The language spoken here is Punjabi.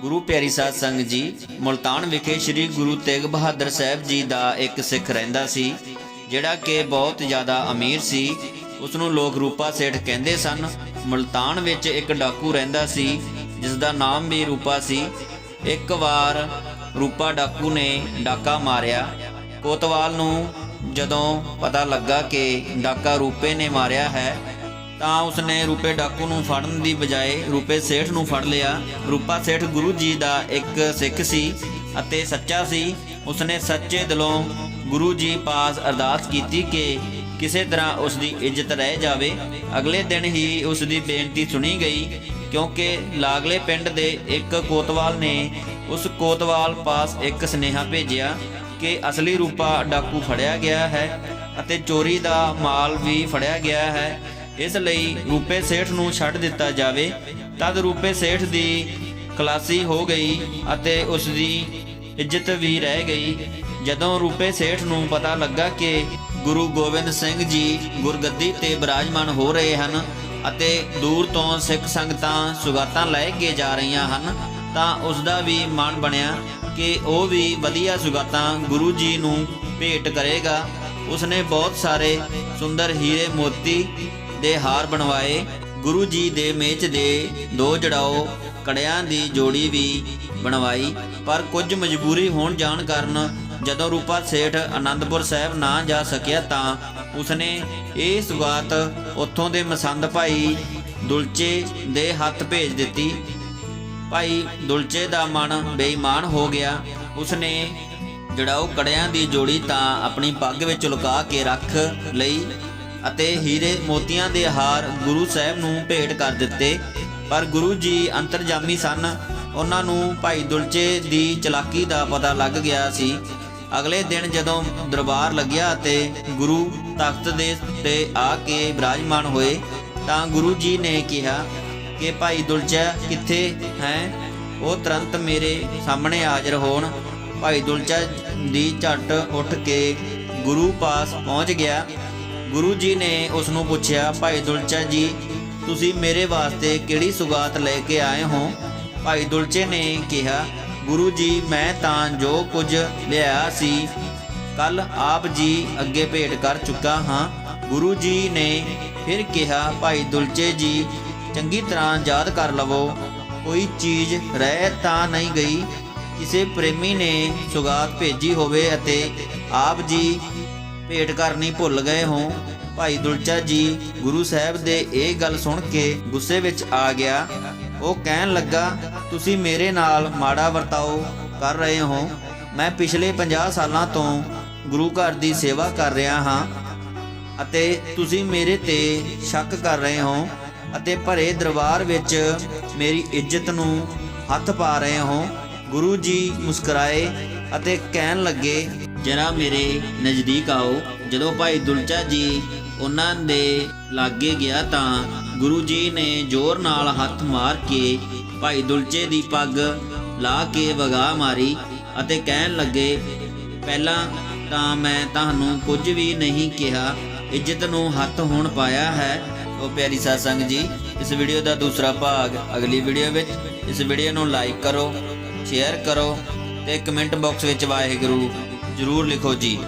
ਗੁਰੂ ਪਿਆਰੀ ਸਾਧ ਸੰਗਤ ਜੀ, ਮੁਲਤਾਨ ਵਿਖੇ ਸ੍ਰੀ ਗੁਰੂ ਤੇਗ ਬਹਾਦਰ ਸਾਹਿਬ ਜੀ ਦਾ ਇੱਕ ਸਿੱਖ ਰਹਿੰਦਾ ਸੀ, ਜਿਹੜਾ ਕਿ ਬਹੁਤ ਜ਼ਿਆਦਾ ਅਮੀਰ ਸੀ। ਉਸ ਨੂੰ ਲੋਕ ਰੂਪਾ ਸੇਠ ਕਹਿੰਦੇ ਸਨ। ਮੁਲਤਾਨ ਵਿੱਚ ਇੱਕ ਡਾਕੂ ਰਹਿੰਦਾ ਸੀ ਜਿਸ ਦਾ ਨਾਮ ਵੀ ਰੂਪਾ ਸੀ। ਇੱਕ ਵਾਰ ਰੂਪਾ ਡਾਕੂ ਨੇ ਡਾਕਾ ਮਾਰਿਆ। ਕੋਤਵਾਲ ਨੂੰ ਜਦੋਂ ਪਤਾ ਲੱਗਾ ਕਿ ਡਾਕਾ ਰੂਪੇ ਨੇ ਮਾਰਿਆ ਹੈ ਤਾਂ ਉਸਨੇ ਰੂਪੇ ਡਾਕੂ ਨੂੰ ਫੜਨ ਦੀ ਬਜਾਏ ਰੂਪੇ ਸੇਠ ਨੂੰ ਫੜ ਲਿਆ। ਰੂਪਾ ਸੇਠ ਗੁਰੂ ਜੀ ਦਾ ਇੱਕ ਸਿੱਖ ਸੀ ਅਤੇ ਸੱਚਾ ਸੀ। ਉਸਨੇ ਸੱਚੇ ਦਿਲੋਂ ਗੁਰੂ ਜੀ ਪਾਸ ਅਰਦਾਸ ਕੀਤੀ ਕਿ ਕਿਸੇ ਤਰ੍ਹਾਂ ਉਸ ਦੀ ਇੱਜ਼ਤ ਰਹਿ ਜਾਵੇ। ਅਗਲੇ ਦਿਨ ਹੀ ਉਸ ਦੀ ਬੇਨਤੀ ਸੁਣੀ ਗਈ ਕਿਉਂਕਿ ਲਾਗਲੇ ਪਿੰਡ ਦੇ ਇੱਕ ਕੋਤਵਾਲ ਨੇ ਉਸ ਕੋਤਵਾਲ ਪਾਸ ਇੱਕ ਸੁਨੇਹਾ ਭੇਜਿਆ ਕਿ ਅਸਲੀ ਰੂਪਾ ਡਾਕੂ ਫੜਿਆ ਗਿਆ ਹੈ ਅਤੇ ਚੋਰੀ ਦਾ ਮਾਲ ਵੀ ਫੜਿਆ ਗਿਆ ਹੈ। ਇਸ ਲਈ ਰੂਪੇ ਸੇਠ ਨੂੰ ਛੱਡ ਦਿੱਤਾ ਜਾਵੇ। ਤਦ ਰੂਪੇ ਸੇਠ ਦੀ ਖਲਾਸੀ ਹੋ ਗਈ ਅਤੇ ਉਸ ਦੀ ਇੱਜ਼ਤ ਵੀ ਰਹਿ ਗਈ। ਜਦੋਂ ਰੂਪੇ ਸੇਠ ਨੂੰ ਪਤਾ ਲੱਗਾ ਕਿ ਗੁਰੂ ਗੋਬਿੰਦ ਸਿੰਘ ਜੀ ਗੁਰਗੱਦੀ ਤੇ ਬਿਰਾਜਮਾਨ ਹੋ ਰਹੇ ਹਨ ਅਤੇ ਦੂਰ ਤੋਂ ਸਿੱਖ ਸੰਗਤਾਂ ਸੁਗਾਤਾਂ ਲੈ ਕੇ ਜਾ ਰਹੀਆਂ ਹਨ, ਤਾਂ ਉਸ ਦਾ ਵੀ ਮਨ ਬਣਿਆ ਕਿ ਉਹ ਵੀ ਵਧੀਆ ਸੁਗਾਤਾਂ ਗੁਰੂ ਜੀ ਨੂੰ ਭੇਟ ਕਰੇਗਾ। ਉਸਨੇ ਬਹੁਤ ਸਾਰੇ ਸੁੰਦਰ ਹੀਰੇ ਮੋਤੀ ਦੇ ਹਾਰ ਬਣਵਾਏ। ਗੁਰੂ ਜੀ ਦੇ ਮੇਚ ਦੇ ਦੋ ਜੜਾਓ, ਕੜਿਆਂ ਦੀ ਜੋੜੀ ਵੀ ਬਣਵਾਈ। ਪਰ ਕੁਝ ਮਜਬੂਰੀ ਹੋਣ ਜਾਣ ਕਾਰਨ ਜਦੋਂ ਰੂਪਾ ਸੇਠ ਆਨੰਦਪੁਰ ਸਾਹਿਬ ਨਾ ਜਾ ਸਕਿਆ ਤਾਂ ਉਸਨੇ ਇਹ ਸੁਗਾਤ ਉੱਥੋਂ ਦੇ ਮਸੰਦ ਭਾਈ ਦੁਲਚੇ ਦੇ ਹੱਥ ਭੇਜ ਦਿੱਤੀ। ਭਾਈ ਦੁਲਚੇ ਦਾ ਮਨ ਬੇਈਮਾਨ ਹੋ ਗਿਆ। ਉਸਨੇ ਜੜਾਓ ਕੜਿਆਂ ਦੀ ਜੋੜੀ ਤਾਂ ਆਪਣੀ ਪੱਗ ਵਿੱਚ ਲੁਕਾ ਕੇ ਰੱਖ ਲਈ। ਅਤੇ ਹੀਰੇ ਮੋਤੀਆਂ ਦੇ ਹਾਰ ਗੁਰੂ ਸਾਹਿਬ ਨੂੰ ਭੇਟ ਕਰ ਦਿੱਤੇ। ਪਰ ਗੁਰੂ ਜੀ ਅੰਤਰਜਾਮੀ ਸਨ। ਉਹਨਾਂ ਨੂੰ ਭਾਈ ਦੁਲਚੇ ਦੀ ਚਲਾਕੀ ਦਾ ਪਤਾ ਲੱਗ ਗਿਆ ਸੀ। ਅਗਲੇ ਦਿਨ ਜਦੋਂ ਦਰਬਾਰ ਲੱਗਿਆ ਅਤੇ ਗੁਰੂ ਤਖਤ ਦੇ ਤੇ ਆ ਕੇ ਬਿਰਾਜਮਾਨ ਹੋਏ, ਤਾਂ ਗੁਰੂ ਜੀ ਨੇ ਕਿਹਾ ਕਿ ਭਾਈ ਦੁਲਚਾ, ਕਿੱਥੇ ਹੈ? ਉਹ ਤੁਰੰਤ ਮੇਰੇ ਸਾਹਮਣੇ ਹਾਜ਼ਰ ਹੋਣ। ਭਾਈ ਦੁਲਚਾ ਦੀ ਝੱਟ ਉੱਠ ਕੇ ਗੁਰੂ ਪਾਸ ਪਹੁੰਚ ਗਿਆ। ਗੁਰੂ ਜੀ ਨੇ ਉਸ ਨੂੰ ਪੁੱਛਿਆ, ਭਾਈ ਦੁਲਚਾ ਜੀ, ਤੁਸੀਂ ਮੇਰੇ ਵਾਸਤੇ ਕਿਹੜੀ ਸੁਗਾਤ ਲੈ ਕੇ ਆਏ ਹੋ? ਭਾਈ ਦੁਲਚੇ ਨੇ ਕਿਹਾ, ਗੁਰੂ ਜੀ, ਮੈਂ ਤਾਂ ਜੋ ਕੁਝ ਲਿਆ ਸੀ ਕੱਲ ਆਪ ਜੀ ਅੱਗੇ ਭੇਟ ਕਰ ਚੁੱਕਾ ਹਾਂ। ਗੁਰੂ ਜੀ ਨੇ ਫਿਰ ਕਿਹਾ, ਭਾਈ ਦੁਲਚੇ ਜੀ, ਚੰਗੀ ਤਰ੍ਹਾਂ ਯਾਦ ਕਰ ਲਵੋ, ਕੋਈ ਚੀਜ਼ ਰਹਿ ਤਾਂ ਨਹੀਂ ਗਈ। ਕਿਸੇ ਪ੍ਰੇਮੀ ਨੇ ਸੁਗਾਤ ਭੇਜੀ ਹੋਵੇ ਅਤੇ ਆਪ ਜੀ ਭੇਟ ਕਰਨੀ ਭੁੱਲ ਗਏ ਹੋ। ਭਾਈ ਦੁਲਚਾ ਜੀ ਗੁਰੂ ਸਾਹਿਬ ਦੇ ਇਹ ਗੱਲ ਸੁਣ ਕੇ ਗੁੱਸੇ ਵਿੱਚ ਆ ਗਿਆ। ਉਹ ਕਹਿਣ ਲੱਗਾ, ਤੁਸੀਂ ਮੇਰੇ ਨਾਲ ਮਾੜਾ ਵਰਤਾਓ ਕਰ ਰਹੇ ਹੋ। ਮੈਂ ਪਿਛਲੇ 50 ਸਾਲਾਂ ਤੋਂ ਗੁਰੂ ਘਰ ਦੀ ਸੇਵਾ ਕਰ ਰਿਹਾ ਹਾਂ ਅਤੇ ਤੁਸੀਂ ਮੇਰੇ ਤੇ ਸ਼ੱਕ ਕਰ ਰਹੇ ਹੋ ਅਤੇ ਭਰੇ ਦਰਬਾਰ ਵਿੱਚ ਮੇਰੀ ਇੱਜ਼ਤ ਨੂੰ ਹੱਥ ਪਾ ਰਹੇ ਹੋ। ਗੁਰੂ ਜੀ ਮੁਸਕਰਾਏ ਅਤੇ ਕਹਿਣ ਲੱਗੇ ਜਰਾ ਮੇਰੇ ਨਜ਼ਦੀਕ ਆਓ। ਜਦੋਂ ਭਾਈ ਦੁਲਚਾ ਜੀ ਉਹਨਾਂ ਦੇ ਲਾਗੇ ਗਿਆ ਤਾਂ ਗੁਰੂ ਜੀ ਨੇ ਜ਼ੋਰ ਨਾਲ ਹੱਥ ਮਾਰ ਕੇ ਭਾਈ ਦੁਲਚੇ ਦੀ ਪੱਗ ਲਾ ਕੇ ਵਗਾ ਮਾਰੀ ਅਤੇ ਕਹਿਣ ਲੱਗੇ, ਪਹਿਲਾਂ ਤਾਂ ਮੈਂ ਤੁਹਾਨੂੰ ਕੁਝ ਵੀ ਨਹੀਂ ਕਿਹਾ। ਇੱਜ਼ਤ ਨੂੰ ਹੱਥ ਹੋਣ ਪਾਇਆ ਹੈ। ਉਹ ਪਿਆਰੀ ਸਾਧ ਸੰਗਤ ਜੀ, ਇਸ ਵੀਡੀਓ ਦਾ ਦੂਸਰਾ ਭਾਗ ਅਗਲੀ ਵੀਡੀਓ ਵਿੱਚ। ਇਸ ਵੀਡੀਓ ਨੂੰ ਲਾਈਕ ਕਰੋ, ਸ਼ੇਅਰ ਕਰੋ ਤੇ ਕਮੈਂਟ ਬਾਕਸ ਵਿੱਚ ਵਾਹਿਗੁਰੂ ਜ਼ਰੂਰ ਲਿਖੋ ਜੀ।